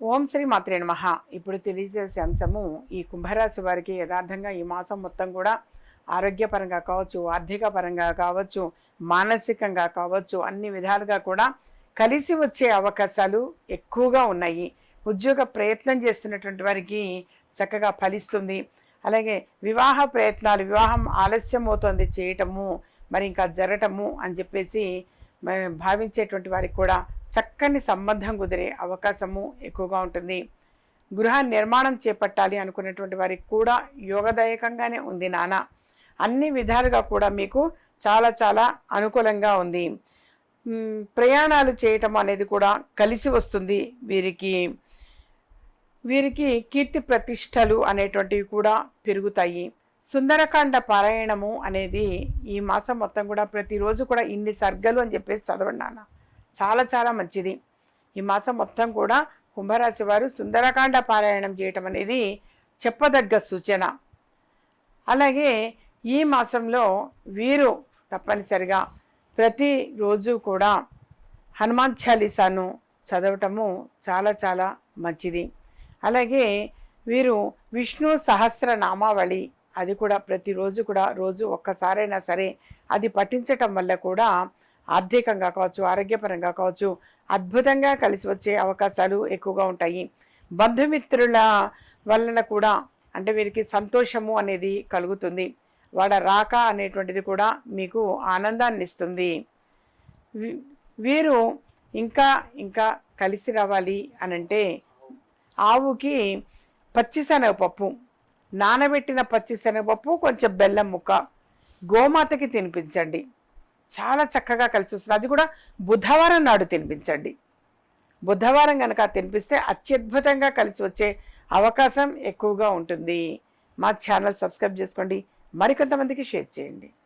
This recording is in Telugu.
ఓం శ్రీ మాత్రే నమ. ఇప్పుడు తెలియజేసే అంశము ఈ కుంభరాశి వారికి యథార్థంగా ఈ మాసం మొత్తం కూడా ఆరోగ్యపరంగా కావచ్చు ఆర్థిక పరంగా కావచ్చు మానసికంగా కావచ్చు అన్ని విధాలుగా కూడా కలిసి వచ్చే అవకాశాలు ఎక్కువగా ఉన్నాయి. ఉద్యోగ ప్రయత్నం చేస్తున్నటువంటి వారికి చక్కగా ఫలిస్తుంది. అలాగే వివాహ ప్రయత్నాలు వివాహం ఆలస్యం అవుతోంది చేయటము మరి ఇంకా జరగటము అని చెప్పేసి భావించేటువంటి వారికి కూడా చక్కని సంబంధం కుదిరే అవకాశము ఎక్కువగా ఉంటుంది. గృహ నిర్మాణం చేపట్టాలి అనుకున్నటువంటి వారికి కూడా యోగదాయకంగానే ఉంది నాన్న. అన్ని విధాలుగా కూడా మీకు చాలా చాలా అనుకూలంగా ఉంది. ప్రయాణాలు చేయటం అనేది కూడా కలిసి వస్తుంది వీరికి. వీరికి కీర్తి ప్రతిష్టలు అనేటువంటివి కూడా పెరుగుతాయి. సుందరకాండ పారాయణము అనేది ఈ మాసం మొత్తం కూడా ప్రతిరోజు కూడా ఇన్ని సర్గలు అని చెప్పేసి చదవండి నాన్న. చాలా చాలా మంచిది. ఈ మాసం మొత్తం కూడా కుంభరాశి వారు సుందరకాండ పారాయణం చేయటం అనేది చెప్పదగ్గ సూచన. అలాగే ఈ మాసంలో వీరు తప్పనిసరిగా ప్రతిరోజు కూడా హనుమాన్ చాలీసాను చదవటము చాలా చాలా మంచిది. అలాగే వీరు విష్ణు సహస్ర నామావళి అది కూడా ప్రతిరోజు కూడా రోజు ఒక్కసారైనా సరే అది పఠించటం వల్ల కూడా ఆర్థికంగా కావచ్చు ఆరోగ్యపరంగా కావచ్చు అద్భుతంగా కలిసి వచ్చే అవకాశాలు ఎక్కువగా ఉంటాయి. బంధుమిత్రుల వలన కూడా అంటే వీరికి సంతోషము అనేది కలుగుతుంది. వాళ్ళ రాక అనేటువంటిది కూడా మీకు ఆనందాన్ని ఇస్తుంది. వీరు ఇంకా ఇంకా కలిసి రావాలి అనంటే ఆవుకి పచ్చిశనగపప్పు నానబెట్టిన పచ్చిశనగపప్పు కొంచెం బెల్లం ముక్క గోమాతకి తినిపించండి. చాలా చక్కగా కలిసి వస్తుంది. అది కూడా బుధవారం నాడు తినిపించండి. బుధవారం కనుక తినిపిస్తే అత్యద్భుతంగా కలిసి వచ్చే అవకాశం ఎక్కువగా ఉంటుంది. మా ఛానల్ సబ్స్క్రైబ్ చేసుకోండి. మరికొంతమందికి షేర్ చేయండి.